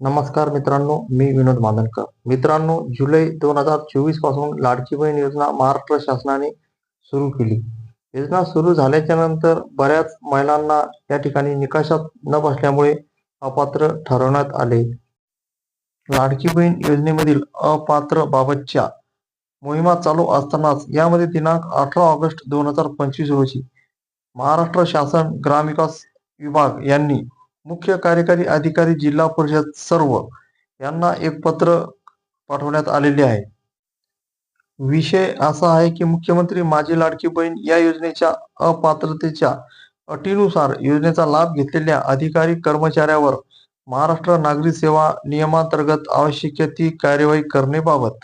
नमस्कार मित्रांनो मी विनोद मांदनकर मित्रांनो जुलै दोन हजार चोवीसपासून लाडकी बहीण योजना महाराष्ट्र शासनाने सुरू केली. योजना सुरू झाल्याच्यानंतर बऱ्याच महिलांना या ठिकाणी निकषात न बसल्यामुळे अपात्र ठरवण्यात आले. लाडकी बहीण योजनेमधील अपात्र बाबतच्या मोहिमा चालू असतानाच यामध्ये दिनांक अठरा ऑगस्ट दोन हजार पंचवीस रोजी महाराष्ट्र शासन ग्रामविकास विभाग यांनी मुख्य कार्यकारी अधिकारी जिल्हा परिषद सर्व यांना एक पत्र पाठवण्यात आलेले आहे. विषय असा आहे की मुख्यमंत्री माझी लाडकी बहीण या योजनेच्या अपात्रतेच्या अटीनुसार योजनेचा लाभ घेतलेल्या अधिकारी कर्मचाऱ्यावर महाराष्ट्र नागरी सेवा नियमांतर्गत आवश्यक ती कार्यवाही करण्याबाबत.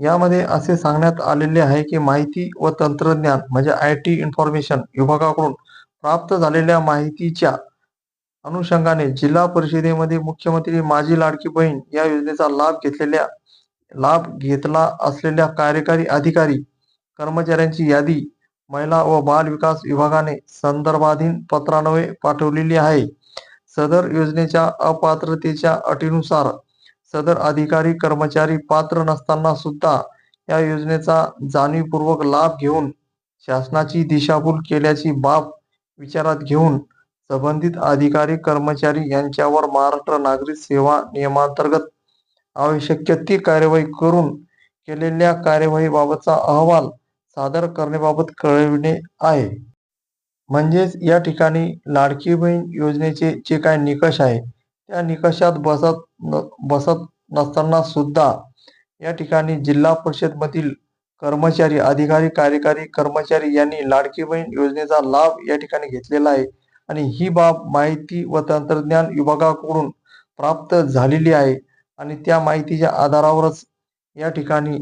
यामध्ये असे सांगण्यात आलेले आहे की माहिती व तंत्रज्ञान म्हणजे आय टी इन्फॉर्मेशन विभागाकडून प्राप्त झालेल्या माहितीच्या अनुषंगाने जिल्हा परिषदेमध्ये मुख्यमंत्री माझी लाडकी बहीण या योजनेचा लाभ घेतलेल्या लाभ घेतला असलेल्या कार्यकारी अधिकारी कर्मचाऱ्यांची यादी महिला व बाल विकास विभागाने संदर्भाधीन पत्रान्वये पाठवलेली आहे. सदर योजनेच्या अपात्रतेच्या अटीनुसार सदर अधिकारी कर्मचारी पात्र नसताना सुद्धा या योजनेचा जाणीवपूर्वक लाभ घेऊन शासनाची दिशाभूल केल्याची बाब विचारात घेऊन संबंधित अधिकारी कर्मचारी यांच्यावर महाराष्ट्र नागरी सेवा नियमांतर्गत आवश्यक ती कार्यवाही करून केलेल्या कार्यवाहीबाबतचा अहवाल सादर करण्याबाबत कळविणे आहे. म्हणजेच या ठिकाणी लाडकी बहीण योजनेचे जे काय निकष आहे त्या निकषात बसत न बसत नसताना सुद्धा या ठिकाणी जिल्हा परिषदमधील कर्मचारी अधिकारी कार्यकारी कर्मचारी यांनी लाडकी बहीण योजनेचा लाभ या ठिकाणी घेतलेला आहे. आणि ही बाब माहिती व तंत्रज्ञान विभागाकडून प्राप्त झालेली आहे. आणि त्या माहितीच्या आधारावरच या ठिकाणी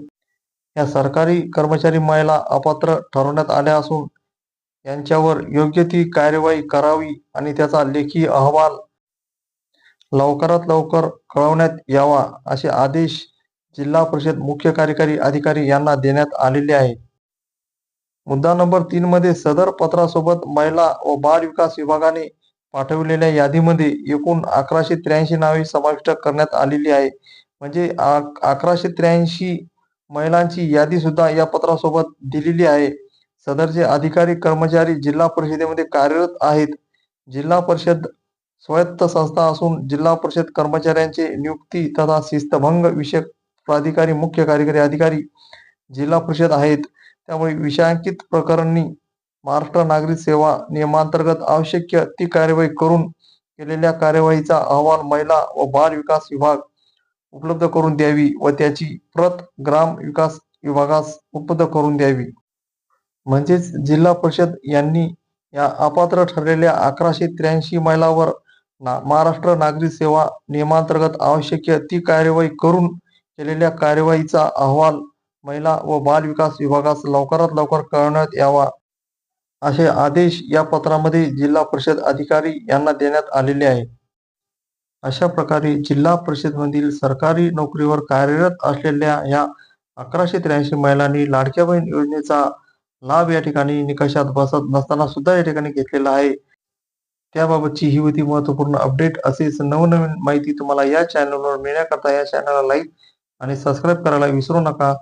या सरकारी कर्मचारी महिला अपात्र ठरवण्यात आल्या असून यांच्यावर योग्य ती कार्यवाही करावी आणि त्याचा लेखी अहवाल लवकरात लवकर कळवण्यात यावा असे आदेश जिल्हा परिषद मुख्य कार्यकारी अधिकारी यांना देण्यात आलेले आहे मुद्दा नंबर तीन मध्ये सदर पत्रासोबत महिला व बाल विकास विभागाने पाठविलेल्या यादीमध्ये एकूण अकराशे त्र्याऐंशी नावे समाविष्ट करण्यात आलेली आहे. म्हणजे अकराशे त्र्याऐंशी महिलांची यादी सुद्धा या पत्रासोबत दिलेली आहे. सदरचे अधिकारी कर्मचारी जिल्हा परिषदेमध्ये कार्यरत आहेत. जिल्हा परिषद स्वायत्त संस्था असून जिल्हा परिषद कर्मचाऱ्यांचे नियुक्ती तथा शिस्तभंग विषयक प्राधिकारी मुख्य कार्यकारी अधिकारी जिल्हा परिषद आहेत. त्यामुळे विषयांकित प्रकरणी महाराष्ट्र नागरिक सेवा नियमांतर्गत आवश्यक ती कार्यवाही करून केलेल्या कार्यवाहीचा अहवाल महिला व बाल विकास विभाग उपलब्ध करून द्यावी व त्याची प्रत ग्राम विकास विभागास उपलब्ध करून द्यावी. म्हणजेच जिल्हा परिषद यांनी या अपात्र ठरलेल्या अकराशे त्र्याऐंशी महिलावर ना महाराष्ट्र नागरिक सेवा नियमांतर्गत आवश्यक ती कार्यवाही करून केलेल्या कार्यवाहीचा अहवाल महिला व बाल विकास विभागास लवकरात लवकर कळवण्यात यावा असे आदेश या पत्रामध्ये जिल्हा परिषद अधिकारी यांना देण्यात आलेले आहे अशा प्रकारे जिल्हा परिषदमधील सरकारी नोकरीवर कार्यरत असलेल्या या अकराशे त्र्याऐंशी महिलांनी लाडक्या बहीण योजनेचा लाभ या ठिकाणी निकषात बसत नसताना सुद्धा या ठिकाणी घेतलेला आहे. त्याबाबतची ही होती महत्त्वपूर्ण अपडेट. असेच नवनवीन माहिती तुम्हाला या चॅनलवर मिळण्याकरता या चॅनलला लाईक आणि सबस्क्राईब करायला विसरू नका.